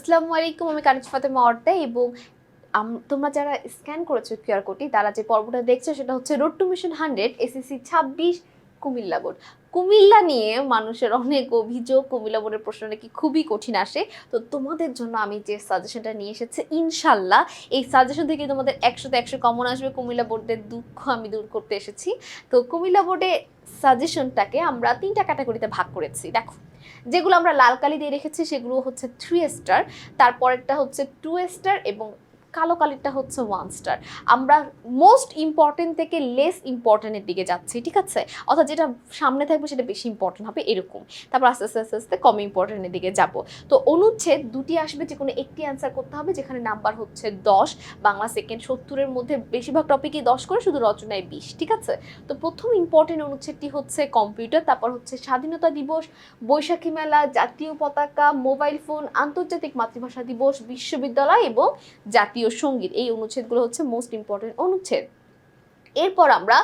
আসসালামু আলাইকুম, আমি কানিজ ফাতেমা অর্দা এবং তোমরা যারা স্ক্যান করেছ কিউআর কোডটি, তারা যে পর্বটা দেখছ সেটা হচ্ছে road to mission hundred SSC ছাব্বিশ, কুমিল্লা বোর্ড কুমিল্লা নিয়ে মানুষের অনেক অভিযোগ, কুমিল্লা বোর্ডের প্রশ্ন নাকি খুবই কঠিন আসে। তো তোমাদের জন্য আমি যে সাজেশনটা নিয়ে এসেছি ইনশাল্লাহ এই সাজেশন থেকে তোমাদের একশোতে একশো কমন আসবে। কুমিল্লা বোর্ডের দুঃখ আমি দূর করতে এসেছি। তো কুমিল্লা বোর্ডে সাজেশনটাকে আমরা তিনটা ক্যাটাগরিতে ভাগ করেছি। দেখো যেগুলো আমরা লাল কালি দিয়ে রেখেছি, সেগুলো হচ্ছে থ্রি স্টার তারপরেরটা হচ্ছে টু স্টার এবং কালো কালিরটা হচ্ছে ওয়ান স্টার আমরা মোস্ট ইম্পর্টেন্ট থেকে লেস ইম্পর্টেন্টের দিকে যাচ্ছি, ঠিক আছে? অর্থাৎ যেটা সামনে থাকবে সেটা বেশি ইম্পর্টেন্ট হবে এরকম। তারপর আস্তে আস্তে আস্তে আস্তে কম ইম্পর্টেন্টের দিকে যাব। তো অনুচ্ছেদ দুটি আসবে, যে কোনো একটি অ্যান্সার করতে হবে, যেখানে নাম্বার হচ্ছে দশ, বাংলা সেকেন্ড সত্তরের মধ্যে বেশিরভাগ টপিকই দশ করে, শুধু রচনায় বিশ, ঠিক আছে? তো প্রথম ইম্পর্টেন্ট অনুচ্ছেদটি হচ্ছে কম্পিউটার তারপর হচ্ছে স্বাধীনতা দিবস, বৈশাখী মেলা, জাতীয় পতাকা মোবাইল ফোন আন্তর্জাতিক মাতৃভাষা দিবস, বিশ্ববিদ্যালয় এবং জাতীয় সংগীত। এই অনুচ্ছেদগুলো হচ্ছে মোস্ট ইম্পর্টেন্ট অনুচ্ছেদ। এরপর আমরা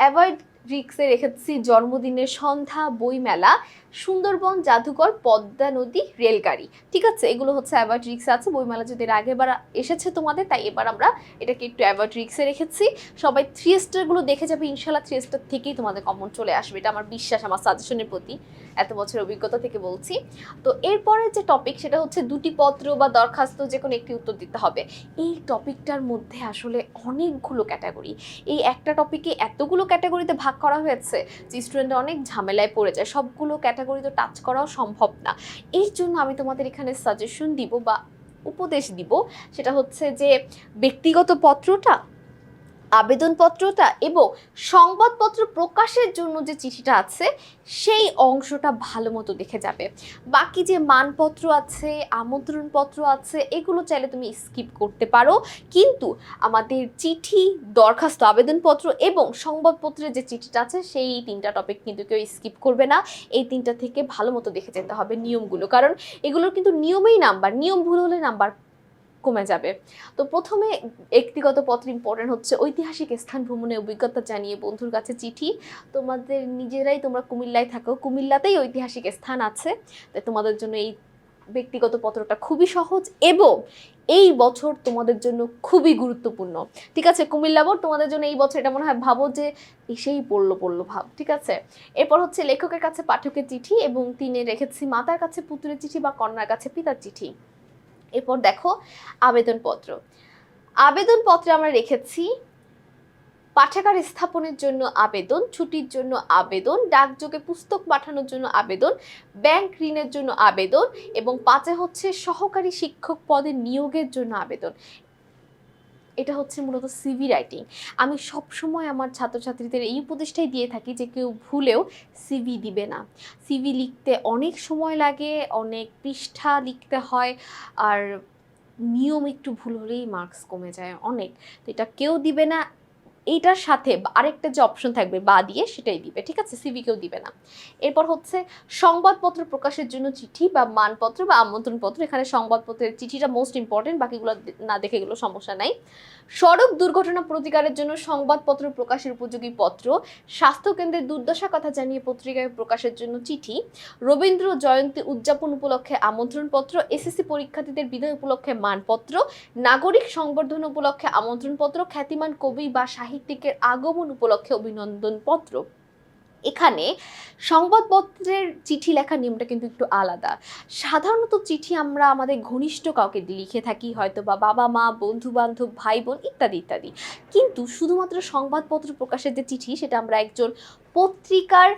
অ্যাভয়েড রিক্সে রেখেছি জন্মদিনের সন্ধ্যা বইমেলা। সুন্দরবন, জাদুঘর, পদ্মা নদী, রেলগাড়ি। ঠিক আছে, এগুলো হচ্ছে অ্যাভয়েড রিক্সে আছে, বইমেলা যদি আগেবার এসেছে তোমাদের, তাই এবার আমরা এটাকে একটু অ্যাভয়েড রিক্সে রেখেছি। সবাই থ্রি স্টারগুলো দেখে যাবে ইনশাল্লাহ থ্রি স্টার থেকেই তোমাদের কমন চলে আসবে, এটা আমার বিশ্বাস, আমার সাজেশনের প্রতি এত বছর অভিজ্ঞতা থেকে বলছি। তো এরপরে যে টপিক সেটা হচ্ছে দুটি পত্র বা দরখাস্ত যে কোনো একটি উত্তর দিতে হবে। এই টপিকটার মধ্যে আসলে অনেকগুলো ক্যাটাগরি এই একটা টপিকে এতগুলো ক্যাটাগরিতে ভাগ করা হয়েছে যে স্টুডেন্ট অনেক ঝামেলায় পড়ে যায়, সবগুলো ক্যাটাগরি তো টাচ করাও সম্ভব না। এর জন্য আমি তোমাদের এখানে সাজেশন দিব বা উপদেশ দিব। সেটা হচ্ছে যে ব্যক্তিগত পত্রটা আবেদনপত্রটা এবং সংবাদপত্র প্রকাশের জন্য যে চিঠিটা আছে, সেই অংশটা ভালো মতো দেখে যাবে। বাকি যে মানপত্র আছে, আমন্ত্রণপত্র আছে, এগুলো চাইলে তুমি স্কিপ করতে পারো। কিন্তু আমাদের চিঠি, দরখাস্ত, আবেদনপত্র এবং সংবাদপত্রের যে চিঠিটা আছে, সেই তিনটা টপিক কিন্তু কেউ স্কিপ করবে না। এই তিনটা থেকে ভালো মতো দেখে যেতে হবে নিয়মগুলো। কারণ এগুলোর কিন্তু নিয়মেই নাম্বার, নিয়ম ভুল হলে নাম্বার কমে যাবে। তো প্রথমে ব্যক্তিগত পত্র ইম্পর্টেন্ট হচ্ছে ঐতিহাসিক স্থান ভ্রমণের অভিজ্ঞতা জানিয়ে বন্ধুর কাছে চিঠি। তোমাদের নিজেরাই তোমরা কুমিল্লায় থাকো। কুমিল্লাতেই ঐতিহাসিক স্থান আছে। তাই তোমাদের জন্য এই ব্যক্তিগত পত্রটা খুবই সহজ এবং এই বছর তোমাদের জন্য খুবই গুরুত্বপূর্ণ। ঠিক আছে, কুমিল্লা বোর্ড, তোমাদের জন্য এই বছর এটা মনে হয় ভাবো যে এসেই পড়ল পড়ল ভাব। ঠিক আছে? এরপর হচ্ছে লেখকের কাছে পাঠকের চিঠি এবং তিনি রেখেছি মাতার কাছে পুত্রের চিঠি বা কন্যার কাছে পিতার চিঠি। এরপর দেখো আবেদনপত্র। আবেদনপত্রে আমরা রেখেছি, পাঠাগার স্থাপনের জন্য আবেদন, ছুটির জন্য আবেদন, ডাকযোগে পুস্তক পাঠানোর জন্য আবেদন, ব্যাংক ঋণের জন্য আবেদন এবং পাঁচে হচ্ছে সহকারী শিক্ষক পদে নিয়োগের জন্য আবেদন। এটা হচ্ছে মূলত সিভি রাইটিং আমি সবসময় আমার ছাত্রছাত্রীদের এই উপদেশটাই দিয়ে থাকি যে কেউ ভুলেও সিভি দিবে না। সিভি লিখতে অনেক সময় লাগে, অনেক পৃষ্ঠা লিখতে হয়, আর নিয়ম একটু ভুল হলেই মার্কস কমে যায় অনেক। তো এটা কেউ দিবে না এইটার সাথে আরেকটা যে অপশন থাকবে বা দিয়ে সেটাই দিবে, ঠিক আছে? সিভি কেউ দিবে না। এরপর হচ্ছে সংবাদপত্র প্রকাশের জন্য চিঠি বা মানপত্র বা আমন্ত্রণপত্র, এখানে সংবাদপত্রের চিঠিটা মোস্ট ইম্পর্টেন্ট বাকিগুলো না দেখে গেলেও সমস্যা নাই। সড়ক দুর্ঘটনা প্রতিকারের জন্য সংবাদপত্র প্রকাশের উপযোগী পত্র স্বাস্থ্যকেন্দ্রের দুর্দশা কথা জানিয়ে পত্রিকায় প্রকাশের জন্য চিঠি, রবীন্দ্র জয়ন্তী উদযাপন উপলক্ষে আমন্ত্রণপত্র এসএসসি পরীক্ষার্থীদের বিদায় উপলক্ষে মানপত্র, নাগরিক সংবর্ধনা উপলক্ষে আমন্ত্রণপত্র, খ্যাতিমান কবি বা সাহিত্যিকের আগমন উপলক্ষে অভিনন্দন পত্র। এখানে সংবাদপত্রের চিঠি লেখার নিয়মটা কিন্তু একটু আলাদা। সাধারণত চিঠি আমরা আমাদের ঘনিষ্ঠ কাউকে লিখে থাকি, হয়তো বা বাবা, মা বন্ধু বান্ধব ভাই বোন ইত্যাদি ইত্যাদি। কিন্তু শুধুমাত্র সংবাদপত্র প্রকাশের যে চিঠি, সেটা আমরা একজন পত্রিকার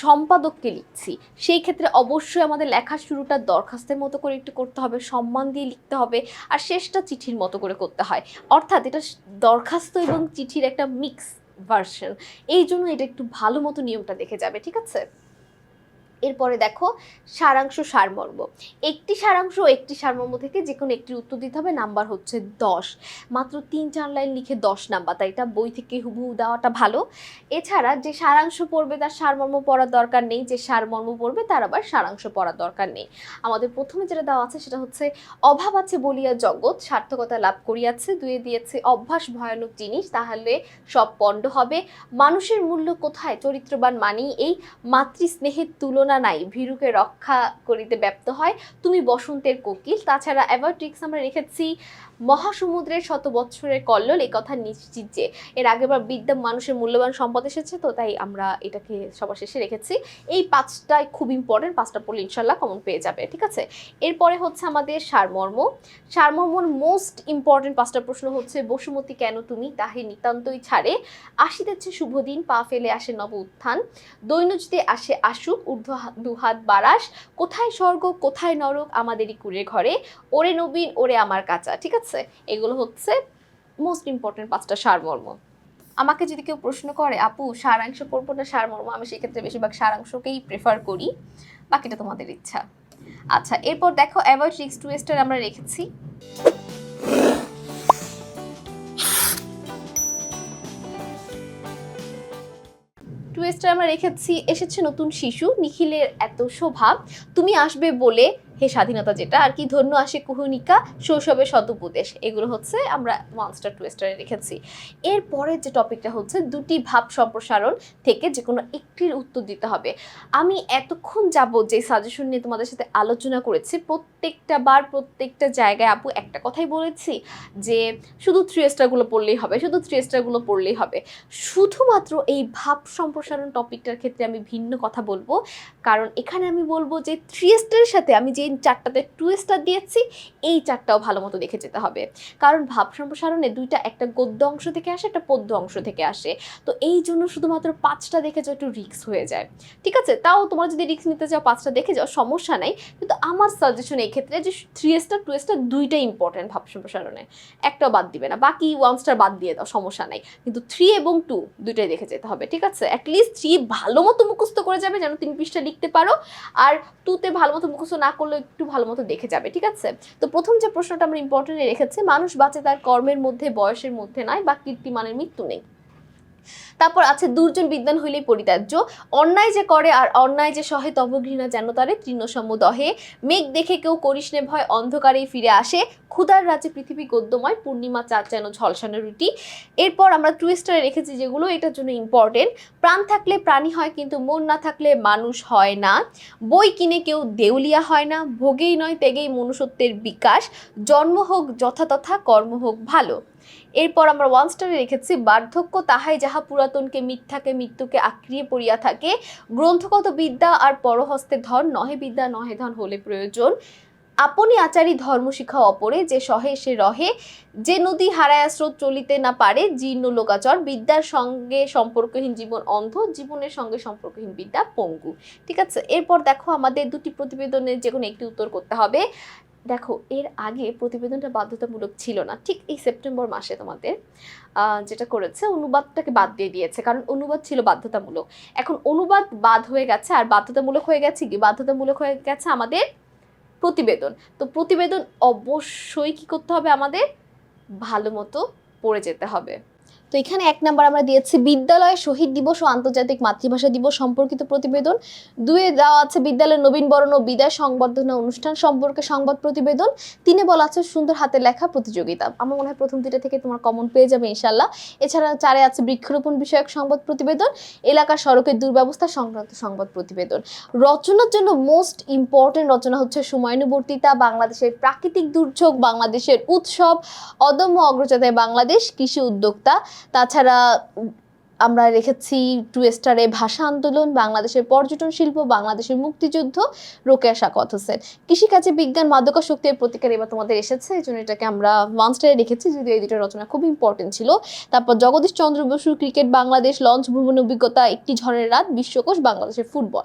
সম্পাদককে লিখছি। সেই ক্ষেত্রে অবশ্যই আমাদের লেখার শুরুটা দরখাস্তের মতো করে একটু করতে হবে, সম্মান দিয়ে লিখতে হবে আর শেষটা চিঠির মতো করে করতে হয়। অর্থাৎ এটা দরখাস্ত এবং চিঠির একটা মিক্স ভার্সন এই জন্য এটা একটু ভালো মতো নিয়মটা দেখে যাবে, ঠিক আছে? এরপরে দেখো সারাংশ সারমর্ম। একটি সারাংশ একটি সারমর্ম থেকে যে কোনো একটি উত্তর দিতে হবে, নাম্বার হচ্ছে দশ। মাত্র তিন চার লাইন লিখে দশ নাম্বার, তাই এটা বই থেকে হুবহু দেওয়াটা ভালো। এছাড়া যে সারাংশ পড়বে তার সারমর্ম পড়ার দরকার নেই, যে সারমর্ম পড়বে তার আবার সারাংশ পড়ার দরকার নেই। আমাদের প্রথমে যেটা দেওয়া আছে সেটা হচ্ছে, অভাব আছে বলিয়া জগৎ, সার্থকতা লাভ করিয়াছে, দুয়ে দিয়েছে অভ্যাস ভয়ানক জিনিস, তাহলে সব পণ্ড হবে। মানুষের মূল্য কোথায়? চরিত্রবান মানেই এই মাতৃস্নেহের তুলনা বন্দনা নাই ভীরুকে রক্ষা করিতে ব্যপ্ত হয়। তুমি বসন্তের কোকিল তাছাড়া অ্যাভারটিক্স আমরা রেখেছি। মহাসমুদ্রের শত বৎসরের কল্লোল এই কথা নিশ্চিত যে এর আগেবার বিদ্যা মানুষের মূল্যবান সম্পদ এসেছে, তো তাই আমরা এটাকে সবার শেষে রেখেছি। এই পাঁচটাই খুব ইম্পর্টেন্ট পাঁচটা পড়লে ইনশাল্লাহ কমন পেয়ে যাবে, ঠিক আছে? এরপরে হচ্ছে আমাদের সারমর্ম। সারমর্মর মোস্ট ইম্পর্টেন্ট পাঁচটা প্রশ্ন হচ্ছে, বসুমতী কেন তুমি তাহে নিতান্তই ছাড়ে? আসিতেছে শুভ দিন, পা ফেলে আসে নব উত্থান। দৈনজতে আসে আসুক, ঊর্ধ্ব দুহাত বারাস কোথায় স্বর্গ, কোথায় নরক, আমাদেরই কুড়ে ঘরে। ওরে নবীন, ওরে আমার কাঁচা, ঠিক আছে? এগুলো হচ্ছে মোস্ট ইম্পর্টেন্ট পাঁচটা সারমর্ম। আমাকে যদি কেউ প্রশ্ন করে, আপু, সারাংশ পড়ব না সারমর্ম? আমি সেক্ষেত্রে বেশিরভাগ সারাংশকেই প্রেফার করি, বাকিটা তোমাদের ইচ্ছা। আচ্ছা এরপর দেখো অ্যাভয়েড সিক্স টু স্টার আমরা রেখেছি। টু স্টার আমরা রেখেছি, এসেছে নতুন শিশু, নিখিলের এত স্বভাব তুমি আসবে বলে হে স্বাধীনতা যেটা। আর কি ধন্য আসে কুহুনিকা শৈশবের সদুপদেশ এগুলো হচ্ছে আমরা মনস্টার টু স্টারে রেখেছি। এরপরে যে টপিকটা হচ্ছে দুটি ভাব সম্প্রসারণ থেকে যে কোনো একটির উত্তর দিতে হবে। আমি এতক্ষণ যাব যে সাজেশন নিয়ে তোমাদের সাথে আলোচনা করেছি, প্রত্যেকটা বার, প্রত্যেকটা জায়গায় আপু একটা কথাই বলেছি যে শুধু থ্রি স্টারগুলো পড়লেই হবে, শুধু থ্রি স্টারগুলো পড়লেই হবে। শুধুমাত্র এই ভাব সম্প্রসারণ টপিকটার ক্ষেত্রে আমি ভিন্ন কথা বলব। কারণ এখানে আমি বলব যে থ্রি স্টারের সাথে আমি যে চারটাতে টু স্টার দিয়েছি, এই চারটাও ভালো মতো দেখে যেতে হবে। কারণ ভাব সম্প্রসারণে দুইটা একটা গদ্য অংশ থেকে আসে, একটা পদ্য অংশ থেকে আসে। তো এই জন্য শুধুমাত্র পাঁচটা দেখে যাও, একটু রিক্স হয়ে যায়। ঠিক আছে? তাও তোমার যদি রিক্স নিতে চাও, পাঁচটা দেখে যাও, সমস্যা নাই। কিন্তু আমার সাজেশন এই ক্ষেত্রে যে থ্রি স্টার টু স্টার দুইটাই ইম্পর্টেন্ট ভাব সম্প্রসারণে। একটাও বাদ দিবে না। বাকি ওয়ান স্টার বাদ দিয়ে দাও, সমস্যা নাই। কিন্তু থ্রি এবং টু দুইটাই দেখে যেতে হবে, ঠিক আছে? অ্যাটলিস্ট থ্রি ভালো মতো মুখস্থ করে যাবে, যেন তিন পৃষ্ঠা লিখতে পারো। আর টুতে ভালো মতো মুখস্থ না করলেও একটু ভালো মতো দেখে যাবে, ঠিক আছে? তো প্রথম যে প্রশ্নটা আমরা ইম্পর্টেন্টে রেখেছি, মানুষ বাঁচে তার কর্মের মধ্যে, বয়সের মধ্যে নাই বা কীর্তিমানের মৃত্যু নেই। তারপর আছে দুর্জন বিদ্যান হইলেই পরিত্যাজ্য। অন্যায় যে করে আর অন্যায় যে সহে, তব ঘৃণা যেন তারে তৃণসম দহে। মেঘ দেখে কেউ করিসনে ভয়, অন্ধকারেই ফিরে আসে। ক্ষুদার রাজ্যে পৃথিবী গদ্যময়, পূর্ণিমা চাঁদ যেন ঝলসানো রুটি। এরপর আমরা টুইস্টারে রেখেছি যেগুলো, এটার জন্য ইম্পর্টেন্ট প্রাণ থাকলে প্রাণী হয়, কিন্তু মন না থাকলে মানুষ হয় না। বই কিনে কেউ দেউলিয়া হয় না। ভোগেই নয় তেগেই মনুষ্যত্বের বিকাশ। জন্ম হোক যথাতথা, কর্ম হোক ভালো। এরপর আমরা ওয়ান স্টারে রেখেছি বার্ধক্য তাহাই যাহা পুরাতনকে মিথ্যাকে মৃত্যুকে আক্রিয়ে পড়িয়া থাকে, গ্রন্থগত বিদ্যা আর পরহস্তে ধন, নহে বিদ্যা, নহে ধন হলে প্রয়োজন। আপনি আচারী ধর্ম শিখা অপরে, যে সহে সে রহে, যে নদী হারায় স্রোত চলিতে না পারে, জীর্ণ লোকাচর, বিদ্যার সঙ্গে সম্পর্কহীন জীবন অন্ধ, জীবনের সঙ্গে সম্পর্কহীন বিদ্যা পঙ্গু। ঠিক আছে? এরপর দেখো, আমাদের দুটি প্রতিবেদনের যে কোনো একটি উত্তর করতে হবে। দেখো, এর আগে প্রতিবেদনটা বাধ্যতামূলক ছিল না। ঠিক এই সেপ্টেম্বর মাসে তোমাদের যেটা করেছে, অনুবাদটাকে বাদ দিয়ে দিয়েছে। কারণ অনুবাদ ছিল বাধ্যতামূলক। এখন অনুবাদ বাদ হয়ে গেছে, আর বাধ্যতামূলক হয়ে গেছে কি? বাধ্যতামূলক হয়ে গেছে আমাদের প্রতিবেদন। তো প্রতিবেদন অবশ্যই কি করতে হবে আমাদের? ভালো মতো পড়ে যেতে হবে। তো এখানে এক নাম্বার আমরা দিয়েছি, বিদ্যালয়ে শহীদ দিবস ও আন্তর্জাতিক মাতৃভাষা দিবস সম্পর্কিত প্রতিবেদন। দুয়ে দেওয়া আছে বিদ্যালয়ের নবীনবরণ ও বিদায় সংবর্ধনা অনুষ্ঠান সম্পর্কে সংবাদ প্রতিবেদন। তিনে বলা আছে, সুন্দর হাতে লেখা প্রতিযোগিতা। আমার মনে হয় প্রথম দুইটা থেকে তোমার কমন পেয়ে যাবে ইনশাল্লাহ এছাড়া চারে আছে, বৃক্ষরোপণ বিষয়ক সংবাদ প্রতিবেদন, এলাকার সড়কের দুর্ব্যবস্থা সংক্রান্ত সংবাদ প্রতিবেদন। রচনার জন্য মোস্ট ইম্পর্টেন্ট রচনা হচ্ছে সময়ানুবর্তিতা বাংলাদেশের প্রাকৃতিক দুর্যোগ, বাংলাদেশের উৎসব, অদম্য অগ্রযাত্রায় বাংলাদেশ কৃষি উদ্যোক্তা। তাছাড়া আমরা রেখেছি টু স্টারে ভাষা আন্দোলন, বাংলাদেশের পর্যটন শিল্প, বাংলাদেশের মুক্তিযুদ্ধ, রোকেয়া শাকত হোসেন। কৃষিকাজে বিজ্ঞান মাদকাশক্তির প্রতিকার এবার তোমাদের এসেছে। এই জন্য এটাকে আমরা ওয়ান স্টারে রেখেছি, যদিও এই দুটো রচনা খুব ইম্পর্টেন্ট ছিল। তারপর জগদীশ চন্দ্র বসুর ক্রিকেট বাংলাদেশ লঞ্চ ভ্রমণ অভিজ্ঞতা, একটি ঝড়ের রাত, বিশ্বকোষ, বাংলাদেশের ফুটবল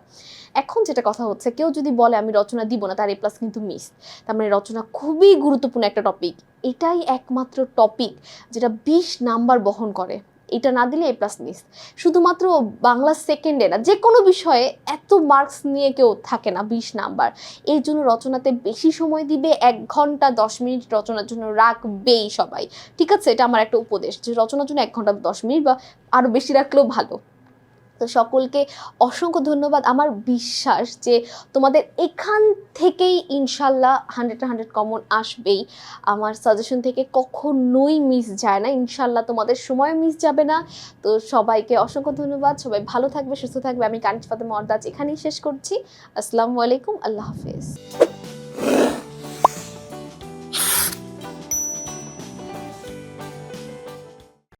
এখন যেটা কথা হচ্ছে, কেউ যদি বলে আমি রচনা দিব না, তার এ প্লাস কিন্তু মিস তার মানে রচনা খুবই গুরুত্বপূর্ণ একটা টপিক এটাই একমাত্র টপিক যেটা বিশ নাম্বার বহন করে। এটা না দিলে এ প্লাস মিস শুধুমাত্র বাংলা সেকেন্ডে না, যে কোনো বিষয়ে এত মার্কস নিয়ে কেউ থাকে না, বিশ নাম্বার। এই জন্য রচনাতে বেশি সময় দিবে, এক ঘণ্টা দশ মিনিট রচনার জন্য রাখবেই সবাই। ঠিক আছে? এটা আমার একটা উপদেশ, যে রচনার জন্য এক ঘণ্টা দশ মিনিট বা আরও বেশি রাখলেও ভালো। তো সকলকে অসংখ্য ধন্যবাদ। আমার বিশ্বাস যে তোমাদের এখান থেকেই ইনশাল্লাহ হান্ড্রেড হান্ড্রেড কমন আসবেই। আমার সাজেশন থেকে কখনোই মিস যায় না। ইনশাল্লাহ তোমাদের সময় মিস যাবে না। তো সবাইকে অসংখ্য ধন্যবাদ। সবাই ভালো থাকবে, সুস্থ থাকবে। আমি কানিজ ফাতেমা অর্দাজ এখানেই শেষ করছি। আসসালামু আলাইকুম। আল্লাহ হাফেজ।